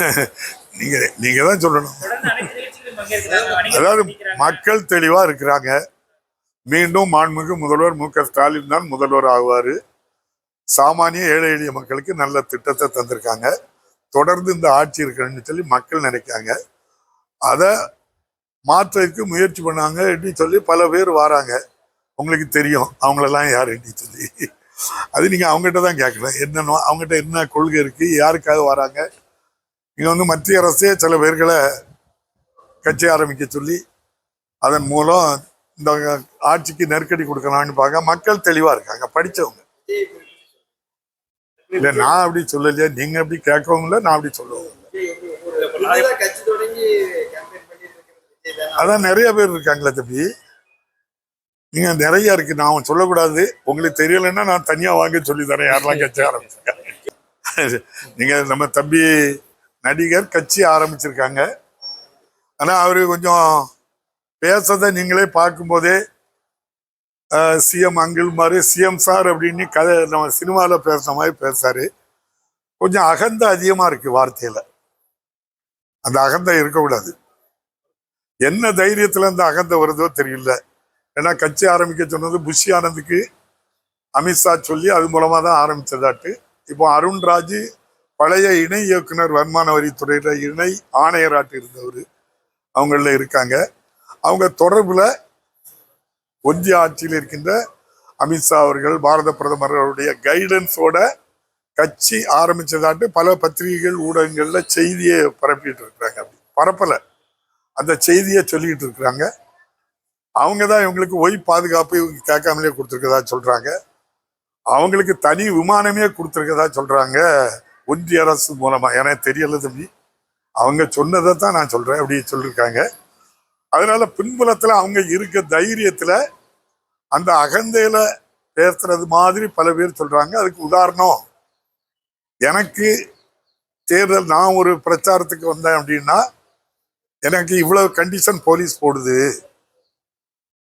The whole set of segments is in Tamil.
நீங்கள் நீங்கள் தான் சொல்லணும். அதாவது மக்கள் தெளிவாக இருக்கிறாங்க. மீண்டும் மாண்புமிகு முதல்வர் மு க ஸ்டாலின் தான் முதல்வர் ஆகுவார். சாமானிய ஏழை எளிய மக்களுக்கு நல்ல திட்டத்தை தந்திருக்காங்க. தொடர்ந்து இந்த ஆட்சி இருக்கணும்னு சொல்லி மக்கள் நினைக்காங்க அதை மாற்றத்துக்கு முயற்சி பண்ணாங்க அப்படின்னு சொல்லி பல பேர் வராங்க. உங்களுக்கு தெரியும். அவங்களெல்லாம் யார் அப்படின்னு சொல்லி. அது நீங்கள் அவங்ககிட்ட தான் கேட்கணும். என்னென்ன அவங்ககிட்ட என்ன கொள்கை இருக்குது யாருக்காக வராங்க? வந்து மத்திய அரசே சில பேர்களை கட்சி ஆரம்பிக்க சொல்லி அதன் மூலம் இந்த ஆட்சிக்கு நெருக்கடி கொடுக்கலாம்னு பார்க்க மக்கள் தெளிவா இருக்காங்க படிச்சவங்க. இல்ல நான் அப்படி சொல்லலையே நீங்க அப்படி கேட்கவங்கள நான் அப்படி தானே. அதான் நிறைய பேர் இருக்காங்களே தம்பி. நீங்க நிறைய இருக்கு நான் சொல்லக்கூடாது. உங்களுக்கு தெரியலைன்னா நான் தனியா வாங்க சொல்லி தரேன் யாரெல்லாம் கட்சி ஆரம்பிச்சிருக்காங்க நீங்க நம்ம தம்பி நடிகர் கட்சி ஆரம்பிச்சிருக்காங்க. ஆனால் அவர் கொஞ்சம் பேசுறத நீங்களே பார்க்கும்போதே சிஎம் அங்கிள் மாதிரி சிஎம் சார் அப்படின்னு கதை நம்ம சினிமாவில் பேசுகிற மாதிரி பேசுறாரு. கொஞ்சம் அகந்த அதிகமாக இருக்கு வார்த்தையில். அந்த அகந்தை இருக்கக்கூடாது. என்ன தைரியத்தில் அந்த அகந்தை வருதோ தெரியல. ஏன்னா கட்சி ஆரம்பிக்க சொன்னது புஷி ஆனந்துக்கு அமித்ஷா சொல்லி அது மூலமாக தான் ஆரம்பிச்சதாட்டு. இப்போ அருண்ராஜ் பழைய இணை இயக்குனர் வருமான வரித்துறையில இணை ஆணையராட்டு இருந்தவர் அவங்கள இருக்காங்க. அவங்க தொடர்புல ஒன்றிய ஆட்சியில் இருக்கின்ற அமித்ஷா அவர்கள் பாரத பிரதமர் அவருடைய கைடன்ஸோட கட்சி ஆரம்பிச்சதாட்டு பல பத்திரிகைகள் ஊடகங்கள்ல செய்தியை பரப்பிட்டு இருக்கிறாங்க அப்படி. பரப்பல. அந்த செய்தியை சொல்லிக்கிட்டு இருக்கிறாங்க. அவங்க தான் இவங்களுக்கு ஒய் பாதுகாப்பு இவங்க கேட்காமலே கொடுத்துருக்கதா சொல்றாங்க. அவங்களுக்கு தனி விமானமே கொடுத்துருக்கதா சொல்றாங்க. ஒன்றிய அரசு மூலமாக எனக்கு தெரியல தம்பி. அவங்க சொன்னதை தான் நான் சொல்கிறேன் அப்படி சொல்லியிருக்காங்க. அதனால் பின்புலத்தில் அவங்க இருக்க தைரியத்தில் அந்த அகந்தையில் பேசுறது மாதிரி பல பேர் சொல்கிறாங்க அதுக்கு உதாரணம் எனக்கு தேர்தல் நான் ஒரு பிரச்சாரத்துக்கு வந்தேன் அப்படின்னா எனக்கு இவ்வளவு கண்டிஷன் போலீஸ் போடுது.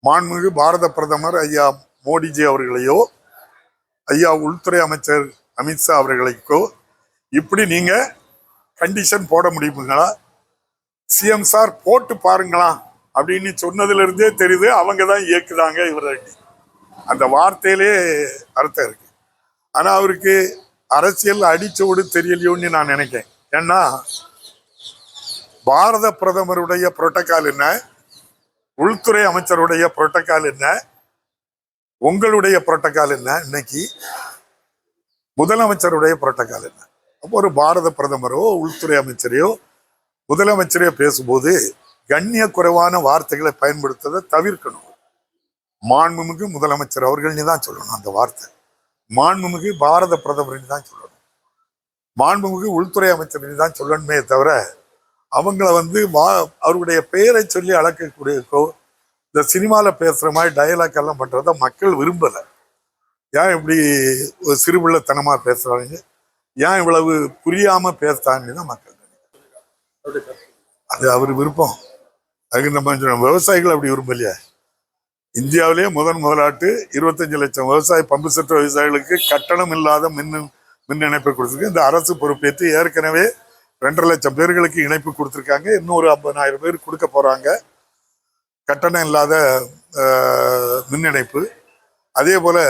மாண்புமிகு பாரத பிரதமர் ஐயா மோடிஜி அவர்களையோ ஐயா உள்துறை அமைச்சர் அமித்ஷா அவர்களுக்கோ இப்படி நீங்க கண்டிஷன் போட முடியுங்களா சிஎம் சார் போட்டு பாருங்களா அப்படின்னு சொன்னதுல இருந்தே தெரியுது. அவங்க தான் இயக்குதாங்க இவரை. அந்த வார்த்தையிலே அர்த்தம் இருக்கு. ஆனா அவருக்கு அரசியல் அடிச்சோடு தெரியலையோன்னு நான் நினைக்கிறேன். ஏன்னா பாரத பிரதமருடைய புரோட்டோக்கால் என்ன? உள்துறை அமைச்சருடைய புரோட்டோக்கால் என்ன? உங்களுடைய புரோட்டோக்கால் என்ன? இன்னைக்கு முதலமைச்சருடைய புரோட்டோக்கால் என்ன? ஒரு பாரத பிரதமரோ உள்துறை அமைச்சரையோ முதலமைச்சரையோ பேசும்போது கண்ணிய குறைவான வார்த்தைகளை பயன்படுத்துவதை தவிர்க்கணும். மாண்புமிகு முதலமைச்சர் அவர்கள்னு தான் சொல்லணும் அந்த வார்த்தை. மாண்புமிகு பாரத பிரதமர்னு தான் சொல்லணும். மாண்புமிகு உள்துறை அமைச்சர்னு தான் சொல்லணுமே தவிர அவங்கள வந்து வா அவருடைய பெயரை சொல்லி அளக்கக்கூடிய கோ- இந்த சினிமாவில் பேசுகிற மாதிரி டயலாக் எல்லாம் பண்ணுறத மக்கள் விரும்பலை. ஏன் இப்படி ஒரு சிறுபிள்ளைத்தனமாக பேசுகிறாங்க ஏன் இவ்வளவு புரியாமல் பேசுறாங்கன்னு தான் மக்கள் அது அவர் விருப்பம். அதுக்கு நம்ம சொல்றோம், விவசாயிகள் அப்படி விரும்பலையே இந்தியாவிலேயே முதன் முதலாட்டு இருபத்தஞ்சு லட்சம் விவசாய பம்பு செட்டு விவசாயிகளுக்கு கட்டணம் இல்லாத மின் மின் இணைப்பை கொடுத்துருக்கு. இந்த அரசு பொறுப்பேற்று ஏற்கனவே ரெண்டரை லட்சம் பேர்களுக்கு இணைப்பு கொடுத்துருக்காங்க. இன்னொரு ஐம்பதாயிரம் பேர் கொடுக்க போகிறாங்க கட்டணம் இல்லாத மின் இணைப்பு. அதே போல்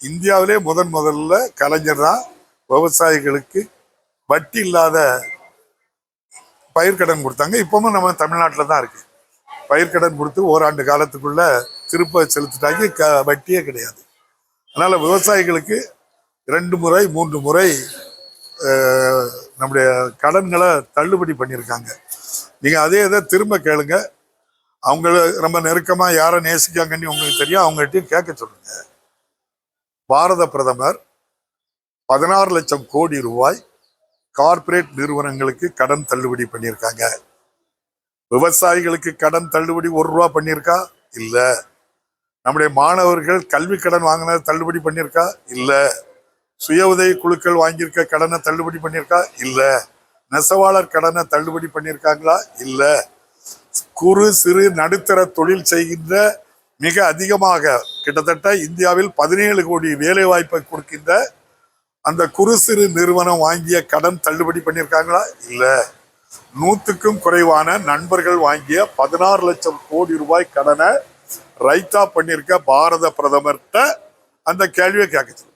இந்தியாவிலே முதன் முதல்ல கலைஞர் தான் விவசாயிகளுக்கு வட்டி இல்லாத பயிர்க்கடன் கொடுத்தாங்க. இப்பவும் நம்ம தமிழ்நாட்டில் தான் இருக்கு. பயிர்க்கடன் கொடுத்து ஓராண்டு காலத்துக்குள்ள திருப்ப செலுத்திட்டாங்க. க வட்டியே கிடையாது. அதனால் விவசாயிகளுக்கு ரெண்டு முறை மூன்று முறை நம்முடைய கடன்களை தள்ளுபடி பண்ணியிருக்காங்க. நீங்கள் அதே இதை திரும்ப கேளுங்க. அவங்கள ரொம்ப நெருக்கமாக யாரை நேசிக்காங்கன்னு உங்களுக்கு தெரியும். அவங்ககிட்டயும் கேட்க சொல்லுங்க. பாரத பிரதமர் பதினாறு லட்சம் கோடி ரூபாய் கார்ப்பரேட் நிறுவனங்களுக்கு கடன் தள்ளுபடி பண்ணியிருக்காங்க. விவசாயிகளுக்கு கடன் தள்ளுபடி ஒரு ரூபா பண்ணியிருக்கா? இல்லை. நம்முடைய மாணவர்கள் கல்வி கடன் வாங்கினதை தள்ளுபடி பண்ணியிருக்கா? இல்லை. சுய உதவி குழுக்கள் வாங்கியிருக்க கடனை தள்ளுபடி பண்ணியிருக்கா? இல்லை. நெசவாளர் கடனை தள்ளுபடி பண்ணியிருக்காங்களா? இல்லை. குறு சிறு நடுத்தர தொழில் செய்கின்ற மிக அதிகமாக கிட்டத்தட்ட இந்தியாவில் பதினேழு கோடி வேலை வாய்ப்பை கொடுக்கின்ற அந்த குறு சிறு நிறுவனம் வாங்கிய கடன் தள்ளுபடி பண்ணியிருக்காங்களா? இல்ல. நூத்துக்கும் குறைவான நண்பர்கள் வாங்கிய பதினாறு லட்சம் கோடி ரூபாய் கடனை ரைத்தா பண்ணியிருக்க பாரத பிரதமர்கிட்ட அந்த கேள்வியை கேட்க சொல்லுங்க.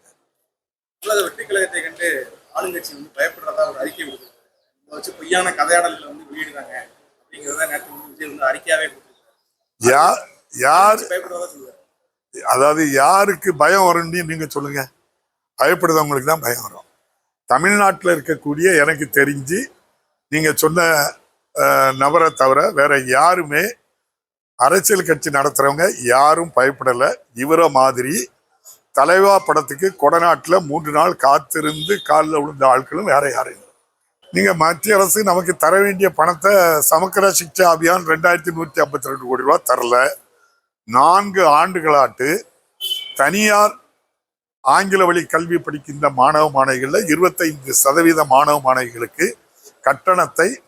வெற்றி கழகத்தை கண்டு ஆளுங்கட்சி வந்து பயப்படுறதா ஒரு அறிக்கை விடுது இதை வச்சு பொய்யான கதையாடல்களை வந்து வெளியிடுறாங்க. அப்படிங்கிறத நேற்று வந்து விஜய் வந்து அறிக்கையாவே கொடுத்துருக்காரு யா யார் பயப்படுறதா சொல்லுவார். அதாவது யாருக்கு பயம் வரும்னு நீங்க சொல்லுங்க. பயப்படுறவங்களுக்கு தான் பயம் வரும். தமிழ்நாட்டில் இருக்கக்கூடிய எனக்கு தெரிஞ்சு நீங்கள் சொன்ன நபரை தவிர வேற யாருமே அரசியல் கட்சி நடத்துகிறவங்க யாரும் பயப்படலை. இவரை மாதிரி தலைவா படத்துக்கு கொடநாட்டில் மூன்று நாள் காத்திருந்து காலில் விழுந்த ஆட்களும் வேற யாரும் இல்லை. மத்திய அரசு நமக்கு தர வேண்டிய பணத்தை சமக்கர சிக்ஷா அபியான் ரெண்டாயிரத்தி நூற்றி ஐம்பத்தி ரெண்டு கோடி ரூபா தரல. நான்கு ஆண்டுகளாட்டு தனியார் ஆங்கில வழி கல்வி படிக்கின்ற மாணவ மாணவிகளில் இருபத்தைந்து சதவீத மாணவ மாணவிகளுக்கு கட்டணத்தை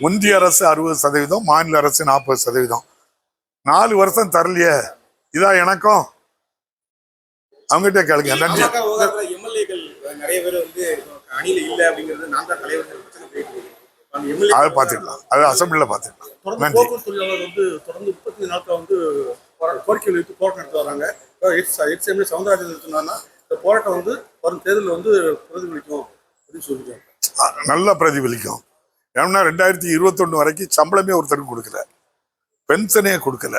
ஒன்றிய அரசு அறுபது சதவீதம் மாநில அரசு நாற்பது சதவீதம். நாலு வருஷம் தரலையே. இதா எனக்கும். அவங்ககிட்ட கேளுங்க. நன்றி. அதை பார்த்துக்கலாம். அது அசம்பிளியில் பார்த்துக்கலாம். நன்றி. போக்குவரத்து போராட்டம் எக்ஸ் எம்எல்ஏ சவுந்தரராஜன் சொன்னாங்கன்னா இந்த போராட்டம் வந்து வரும் தேர்தலில் வந்து பிரதிபலிக்கும் அப்படின்னு சொல்லியிருக்காங்க. நல்லா பிரதிபலிக்கும். ஏன்னா ரெண்டாயிரத்தி இருபத்தொன்று வரைக்கும் சம்பளமே ஒருத்தருக்கு கொடுக்கல. பென்ஷனே கொடுக்கல.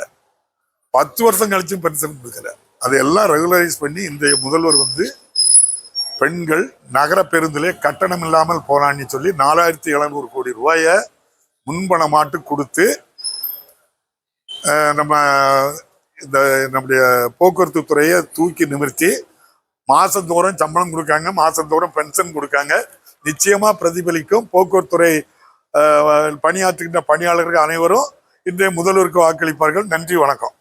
பத்து வருஷம் கழிச்சும் பென்ஷன் கொடுக்கல. அதையெல்லாம் ரெகுலரைஸ் பண்ணி இன்றைய முதல்வர் வந்து பெண்கள் நகர பேருந்திலே கட்டணம் இல்லாமல் போனான்னு சொல்லி நாலாயிரத்தி எழுநூறு கோடி ரூபாயை முன்பணமாட்டு கொடுத்து நம்ம இந்த நம்முடைய போக்குவரத்து துறையை தூக்கி நிமிர்த்தி மாசந்தோறும் சம்பளம் கொடுக்காங்க மாசந்தோறும் பென்ஷன் கொடுக்காங்க. நிச்சயமா பிரதிபலிக்கும். போக்குவரத்துறை பணியாற்றுகின்ற பணியாளர்கள் அனைவரும் இன்றைய முதல்வருக்கு வாக்களிப்பார்கள். நன்றி வணக்கம்.